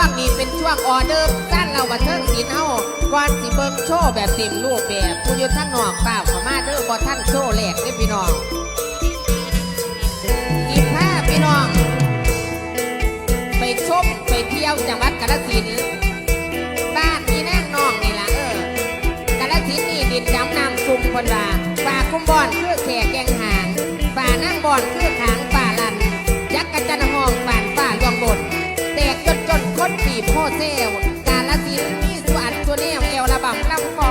วงนี้เป็นช่วงออเดอร์สั้นเราบันเทิงศิลป์เฮาก่อนสิเบิ่งโชว์แบบเต็มรูปแบบผู้อยู่ทั้งนอกเปล่าขามาเด้อบ่ท่านโชว์แรกเด้อพี่น้องอีกห้าพี่น้อง ไปชมไปเที่ยวจังหวัดกาฬสินธุ์บ้านพี่นางน้องนี่ล่ะเออกาฬสินธุ์นี่ดินดำน้ำซุ่มคนว่าป่าคุ้มบอนคือแขกแกงหางป่านั่งบอนคือขาง เซลกาลสินธุ์มีสวนตัวแนวเอวระบำลำฟอ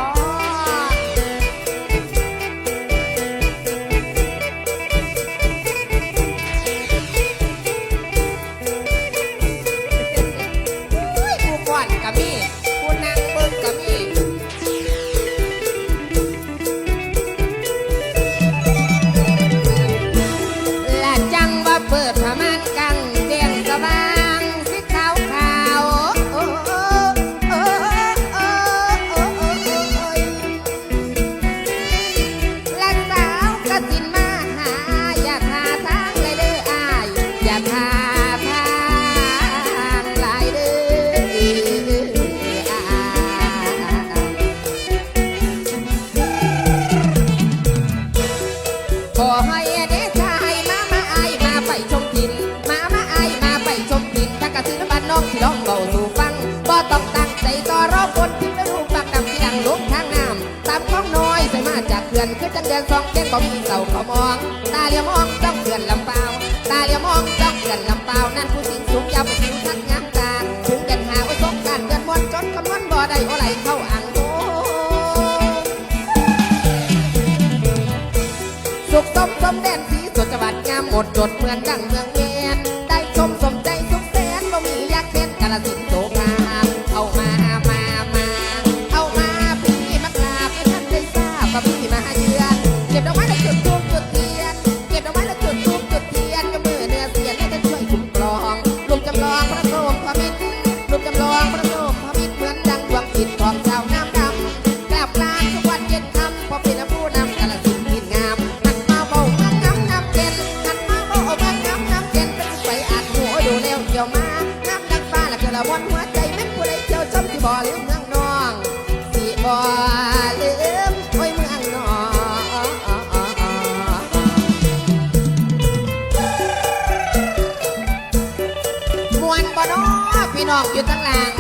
ต่อรอบบทที่ไม่รู้ปักดำที่ดังลงทางน้ำตามของน้อยใส่มาจากเขื่อนคือจังเดือนสองเดือนบ่มีเสาเขามอง ตาเลียมองจ้องเขื่อนลำเปล่าตาเลียมองจ้องเขื่อนลำเปล่านั่นผู้สิงสูงยาวไปถึงทักงามตาถึงกันหาว่าสงการเดือนมวนจนคำนวณบ่ได้โอไหลเข้าอ่างโมสุขสมสมแดนสีสดจังหวัดงามหมดจดเหมือนดังเมืองเวียนได้ชมสมใจสุขแสนบ่มีอยากเด่นกาลสิน วใจแม่นผู้ใดเจ้าชมที่บ่อลืมเมืองน้องสิบ่อลืมโอ้ยเมืองน้องมวนบ่น้อพี่น้องอยู่ทั้งหลัง